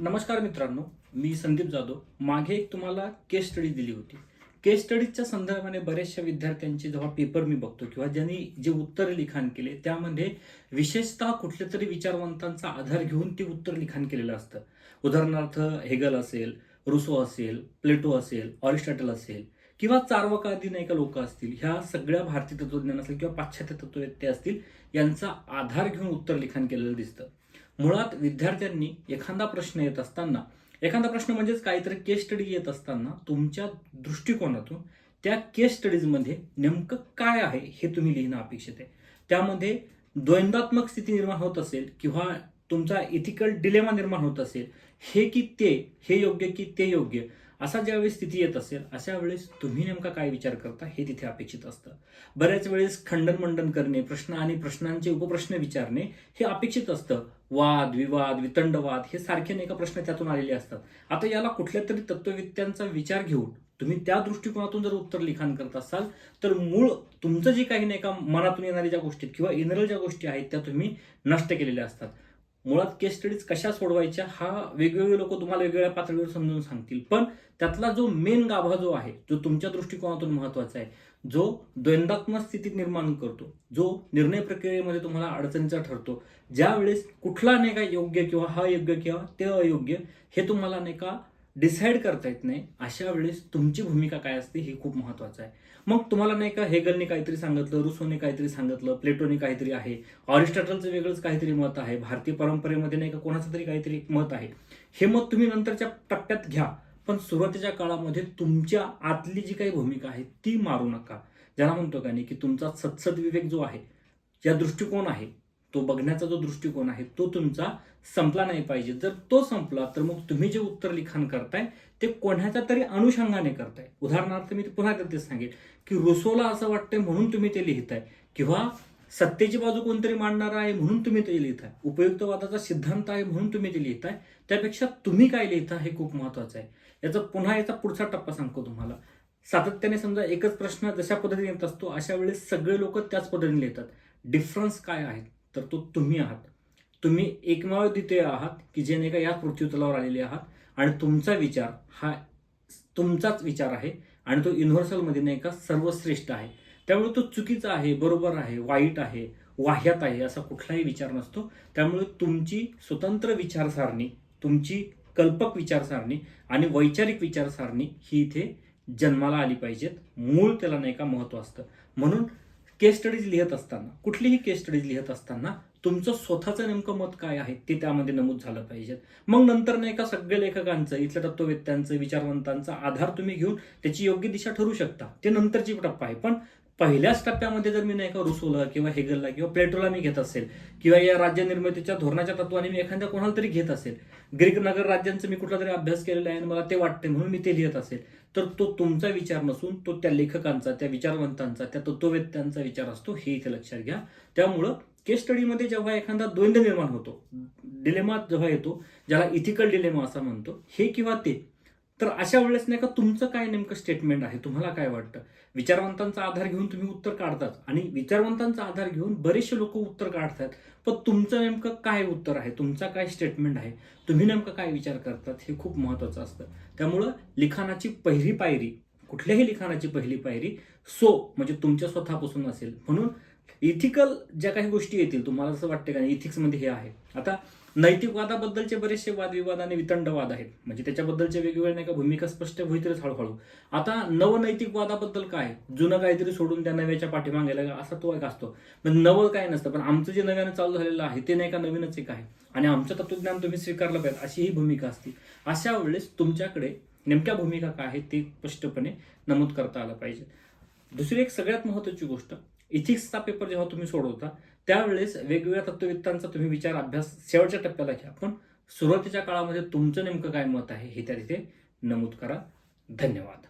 नमस्कार मित्रांनो मी संदीप जाधव. मागे एक तुम्हाला केस स्टडी दिली होती. केस स्टडीजच्या संदर्भाने बऱ्याचशा विद्यार्थ्यांचे जेव्हा पेपर मी बघतो किंवा ज्यांनी जे उत्तर लिखाण केले त्यामध्ये विशेषतः कुठल्या तरी विचारवंतांचा आधार घेऊन ते उत्तर लिखाण केलेलं असतं. उदाहरणार्थ हेगल असेल रुसो असेल प्लेटो असेल ऑरिस्टॉटल असेल किंवा चार्वकादी नाही का लोक असतील ह्या सगळ्या भारतीय तत्वज्ञान असेल किंवा पाश्चात्य तत्ववेत्ते असतील यांचा आधार घेऊन उत्तर लिखाण केलेलं दिसतं. मुळात विद्यार्थ्यांनी एखादा प्रश्न येत असताना एखादा प्रश्न म्हणजेच काहीतरी केस स्टडी येत असताना तुमच्या दृष्टिकोनातून त्या केस स्टडीजमध्ये नेमकं काय आहे हे तुम्ही लिहिणं अपेक्षित आहे. त्यामध्ये द्वंद्वात्मक स्थिती निर्माण होत असेल किंवा तुमचा इथिकल डिलेमा निर्माण होत असेल हे की ते हे योग्य की ते योग्य असा ज्यावेळेस स्थिती येत असेल अशा वेळेस तुम्ही नेमका काय विचार करता हे तिथे अपेक्षित असतं. बऱ्याच वेळेस खंडन मंडन करणे प्रश्न आणि प्रश्नांचे उपप्रश्न विचारणे हे अपेक्षित असतं. वाद विवाद वितंडवाद हे सारखे नाही का प्रश्न त्यातून आलेले असतात. आता याला कुठल्या तरी तत्ववित्यांचा विचार घेऊन तुम्ही त्या दृष्टिकोनातून जर उत्तर लिखाण करत असाल तर मूळ तुमचं जे काही नाही का मनातून येणाऱ्या ज्या गोष्टी आहेत किंवा इनरल ज्या गोष्टी आहेत त्या तुम्ही नष्ट केलेल्या असतात. मुळात केस स्टडीज कशा सोडवायच्या हा वेगवेगळे लोक तुम्हाला वेगवेगळ्या पातळीवर समजून सांगतील. पण त्यातला जो मेन गाभा जो आहे जो तुमच्या दृष्टिकोनातून महत्त्वाचा आहे जो द्वंद्वात्मक स्थितीत निर्माण करतो जो निर्णय प्रक्रियेमध्ये तुम्हाला अडचणीचा ठरतो ज्यावेळेस कुठला नाही का योग्य किंवा हा योग्य किंवा ते अयोग्य हे तुम्हाला नाही का डिसाईड करता येत नाही अशा वेळेस तुमची भूमिका काय असते हे खूप महत्वाचं आहे. मग तुम्हाला नाही का हेगलने काहीतरी सांगितलं रुसोने काहीतरी सांगितलं प्लेटोने काहीतरी आहे ऑरिस्टॉटलचं वेगळंच काहीतरी मत आहे भारतीय परंपरेमध्ये नाही का कोणाचं तरी काहीतरी मत आहे. हे मत तुम्ही नंतरच्या टप्प्यात घ्या पण सुरुवातीच्या काळामध्ये तुमच्या आतली जी काही भूमिका आहे ती मारू नका. ज्याला म्हणतो का नाही की तुमचा सत्सद विवेक जो आहे ज्या दृष्टिकोन आहे तो बघण्याचा जो दृष्टिकोन आहे तो तुमचा संपला नाही पाहिजे. जर तो संपला तर मग तुम्ही जे उत्तर लिखाण करताय ते कोणाच्या तरी अनुषंगाने करताय. उदाहरणार्थ मी पुन्हा त्यात तेच सांगेल की रुसोला असं वाटतंय म्हणून तुम्ही ते लिहिताय किंवा सत्तेची बाजू कोणतरी मांडणार आहे म्हणून तुम्ही ते लिहिताय उपयुक्तवादाचा सिद्धांत आहे म्हणून तुम्ही ते लिहिताय त्यापेक्षा तुम्ही काय लिहिता हे खूप महत्वाचं आहे. याचा पुन्हा याचा पुढचा टप्पा सांगतो तुम्हाला. सातत्याने समजा एकच प्रश्न जशा पद्धतीने येत असतो अशा वेळेस सगळे लोक त्याच पद्धतीने लिहितात. डिफरन्स काय आहेत तर तो तुम्ही आहात. तुम्ही एकमेव तिथे आहात की जे नाही का या पृथ्वीतलावर आलेले आहात. आणि तुमचा विचार हा तुमचाच विचार आहे आणि तो युनिव्हर्सलमध्ये नाही का सर्वश्रेष्ठ आहे. त्यामुळे तो चुकीचा आहे बरोबर आहे वाईट आहे वाह्यात आहे असा कुठलाही विचार नसतो. त्यामुळे तुमची स्वतंत्र विचारसारणी तुमची कल्पक विचारसारणी आणि वैचारिक विचारसारणी ही इथे जन्माला आली पाहिजेत. मूळ त्याला नाही का महत्त्व असतं. म्हणून केस स्टडीज लिहित असताना कुठलीही केस स्टडीज लिहित असताना तुमचं स्वतःचं नेमकं मत काय आहे ते त्यामध्ये नमूद झालं पाहिजे. मग नंतर नाही का सगळ्या लेखकांचं इथल्या तत्ववेत्यांचं विचारवंतांचा आधार तुम्ही घेऊन त्याची योग्य दिशा ठरू शकता. ते नंतरची टप्पा आहे. पण पहिल्याच टप्प्यामध्ये जर मी नाही का रुसोला किंवा हेगलला किंवा प्लेटोला मी घेत असेल किंवा या राज्य निर्मितीच्या धोरणाच्या तत्वाने मी एखाद्या कोणाला तरी घेत असेल. ग्रीक नगर राज्यांचा मी कुठला तरी अभ्यास केलेला आहे आणि मला ते वाटते म्हणून मी ते लिहित असेल. तर तो तुमचा विचार नसून तो त्या लेखकांचा त्या विचारवंतांचा त्या तत्ववेत्यांचा विचार असतो हे इथे लक्षात घ्या. त्यामुळं केस स्टडीमध्ये जेव्हा एखादा द्वंद्व निर्माण होतो डिलेमा जेव्हा येतो ज्याला इथिकल डिलेमा असं म्हणतो हे किंवा ते तर अशा वेळेस नाही का तुमचं काय नेमकं स्टेटमेंट आहे? तुम्हाला काय वाटतं? विचारवंतांचा आधार घेऊन तुम्ही उत्तर काढतात आणि विचारवंतांचा आधार घेऊन बरेचसे लोक उत्तर काढतात. पण तुमचं नेमकं काय उत्तर आहे? तुमचा काय स्टेटमेंट आहे? तुम्ही नेमकं काय विचार करतात? हे खूप महत्वाचं असतं. त्यामुळं लिखाणाची पहिली पायरी कुठल्याही लिखाणाची पहिली पायरी सो म्हणजे तुमच्या स्वतःपासून असेल. म्हणून इथिकल ज्या काही गोष्टी येतील तुम्हाला असं वाटतं का इथिक्समध्ये हे आहे. आता नैतिकवादाबद्दलचे बरेचसे वादविवाद आणि वितंडवाद आहेत. म्हणजे त्याच्याबद्दलचे वेगवेगळ्या नाही का भूमिका स्पष्ट होईतच हळूहळू. आता नवनैतिकवादाबद्दल काय? जुनं काहीतरी सोडून त्या नव्याच्या पाठीमागायला असा तो एक असतो. म्हणजे नवं काय नसतं. पण आमचं जे नव्यानं चालू झालेलं आहे ते नाही का नवीनच एक आहे. आणि आमचं तत्वज्ञान तुम्ही स्वीकारलं पाहिजे अशी ही भूमिका असते. अशा वेळेस तुमच्याकडे नेमक्या भूमिका काय आहेत ते स्पष्टपणे नमूद करता आलं पाहिजे. दुसरी एक सगळ्यात महत्त्वाची गोष्ट इथिक्सचा पेपर जेव्हा तुम्ही सोडवता त्यावेळेस वेगवेगळ्या तत्ववेत्तांचा तुम्ही विचार अभ्यास शेवटच्या टप्प्याला घ्या. पण सुरुवातीच्या काळामध्ये तुमचं नेमकं काय मत आहे हे त्या तिथे नमूद करा. धन्यवाद.